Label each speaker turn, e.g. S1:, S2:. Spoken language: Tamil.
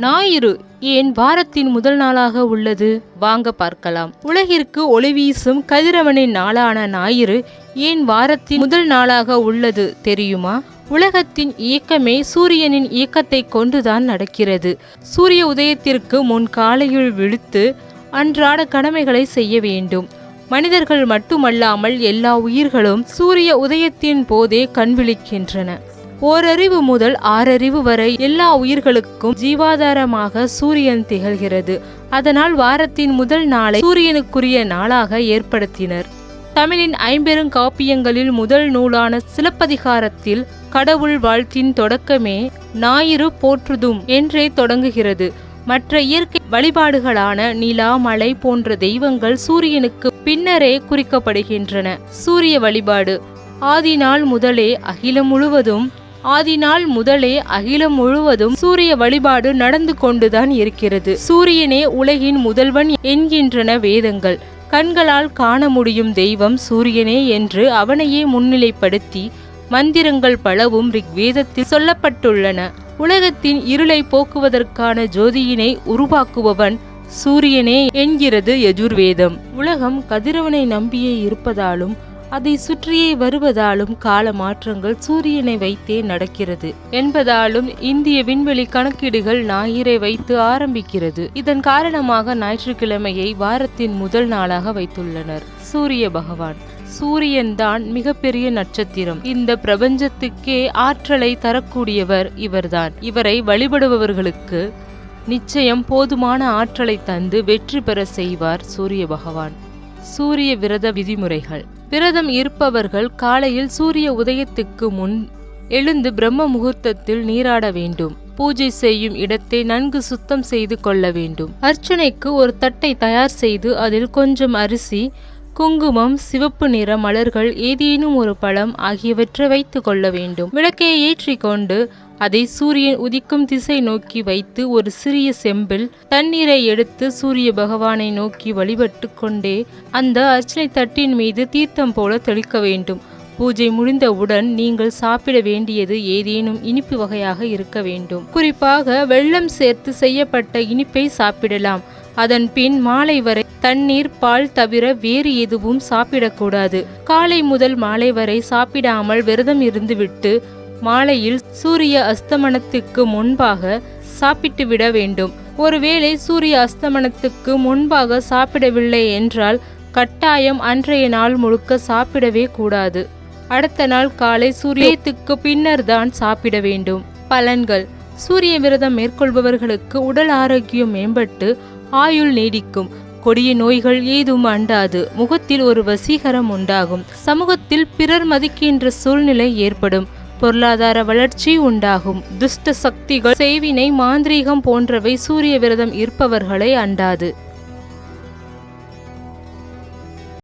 S1: ஞாயிறு ஏன் வாரத்தின் முதல் நாளாக உள்ளது? வாங்க பார்க்கலாம். உலகிற்கு ஒளி வீசும் கதிரவனின் நாளான ஞாயிறு ஏன் வாரத்தின் முதல் நாளாக உள்ளது தெரியுமா? உலகத்தின் இயக்கமே சூரியனின் இயக்கத்தை கொண்டுதான் நடக்கிறது. சூரிய உதயத்திற்கு முன் காலையில் விழுத்து அன்றாட கடமைகளை செய்ய வேண்டும். மனிதர்கள் மட்டுமல்லாமல் எல்லா உயிர்களும் சூரிய உதயத்தின் போதே கண்விழிக்கின்றன ஓரறிவு முதல் ஆறறிவு வரை எல்லா உயிர்களுக்கும் ஜீவாதாரமாக சூரியன் திகழ்கிறது. அதனால் வாரத்தின் முதல் நாளை சூரியனுக்குரிய நாளாக ஏற்படுத்தினர். தமிழின் ஐம்பெரும் காப்பியங்களில் முதல் நூலான சிலப்பதிகாரத்தில் கடவுள் வாழ்த்தின் தொடக்கமே ஞாயிறு போற்றுதும் என்றே தொடங்குகிறது. மற்ற இயற்கை வழிபாடுகளான நிலா மலை போன்ற தெய்வங்கள் சூரியனுக்கு பின்னரே குறிக்கப்படுகின்றன. சூரிய வழிபாடு ஆதி நாள் முதலே அகிலம் முழுவதும் ஆதினால் முதலே அகிலம் முழுவதும் சூரிய வழிபாடு நடந்து கொண்டுதான் இருக்கிறது. சூரியனே உலகின் முதல்வன் என்கின்றன வேதங்கள். கண்களால் காண முடியும் தெய்வம் சூரியனே என்று அவனையே முன்னிலைப்படுத்தி மந்திரங்கள் பலவும் ரிக்வேதத்தில் சொல்லப்பட்டுள்ளன. உலகத்தின் இருளை போக்குவதற்கான ஜோதியினை உருவாக்குபவன் சூரியனே என்கிறது யஜுர்வேதம். உலகம் கதிரவனை நம்பியே இருப்பதாலும் அதை சுற்றியே வருவதாலும் கால மாற்றங்கள் சூரியனை வைத்தே நடக்கிறது. என்பதாலும் இந்திய விண்வெளி கணக்கீடுகள் ஞாயிறை வைத்து ஆரம்பிக்கிறது. இதன் காரணமாக ஞாயிற்றுக்கிழமையை வாரத்தின் முதல் நாளாக வைத்துள்ளனர். சூரிய பகவான். சூரியன் தான் மிகப்பெரிய நட்சத்திரம். இந்த பிரபஞ்சத்துக்கே ஆற்றலை தரக்கூடியவர் இவர்தான். இவரை வழிபடுபவர்களுக்கு நிச்சயம் போதுமான ஆற்றலை தந்து வெற்றி பெற செய்வார் சூரிய பகவான். சூரிய விரத விதிமுறைகள். விரதம் இருப்பவர்கள் காலையில் சூரிய உதயத்துக்கு முன் எழுந்து பிரம்ம முகூர்த்தத்தில் நீராட வேண்டும். பூஜை செய்யும் இடத்தை நன்கு சுத்தம் செய்து கொள்ள வேண்டும். அர்ச்சனைக்கு ஒரு தட்டை தயார் செய்து அதில் கொஞ்சம் அரிசி குங்குமம் சிவப்பு நிற மலர்கள் ஏதேனும் ஒரு பழம் ஆகியவற்றை வைத்து கொள்ள வேண்டும். விளக்கை ஏற்றிக்கொண்டு அதை சூரியன் உதிக்கும் திசை நோக்கி வைத்து ஒரு சிறிய செம்பில் தண்ணீரை எடுத்து சூரிய பகவானை நோக்கி வழிபட்டு கொண்டே அந்த அர்ச்சனை தட்டின் மீது தீர்த்தம் போல தெளிக்க வேண்டும். பூஜை முடிந்தவுடன் நீங்கள் சாப்பிட வேண்டியது ஏதேனும் இனிப்பு வகையாக இருக்க வேண்டும். குறிப்பாக வெள்ளம் சேர்த்து செய்யப்பட்ட இனிப்பை சாப்பிடலாம். அதன் பின் மாலை வரை தண்ணீர் பால் தவிர வேறு எதுவும் சாப்பிடக்கூடாது. காலை முதல் மாலை வரை சாப்பிடாமல் விரதம் இருந்துவிட்டு மாலையில் சூரிய அஸ்தமனத்துக்கு முன்பாக சாப்பிட்டு விட வேண்டும். ஒருவேளை சூரிய அஸ்தமனத்துக்கு முன்பாக சாப்பிடவில்லை என்றால் கட்டாயம் அன்றைய நாள் முழுக்க சாப்பிடவே கூடாது. அடுத்த நாள் காலை சூரியத்துக்கு பின்னர் தான் சாப்பிட வேண்டும். பலன்கள். சூரிய விரதம் மேற்கொள்பவர்களுக்கு உடல் ஆரோக்கியம் மேம்பட்டு ஆயுள் நீடிக்கும். கொடிய நோய்கள் ஏதும் அண்டாது. முகத்தில் ஒரு வசீகரம் உண்டாகும். சமூகத்தில் பிறர் மதிக்கின்ற சூழ்நிலை ஏற்படும். பொருளாதார வளர்ச்சி உண்டாகும். துஷ்ட சக்திகள் செய்வினை மாந்திரீகம் போன்றவை சூரிய விரதம் இருப்பவர்களை அண்டாது.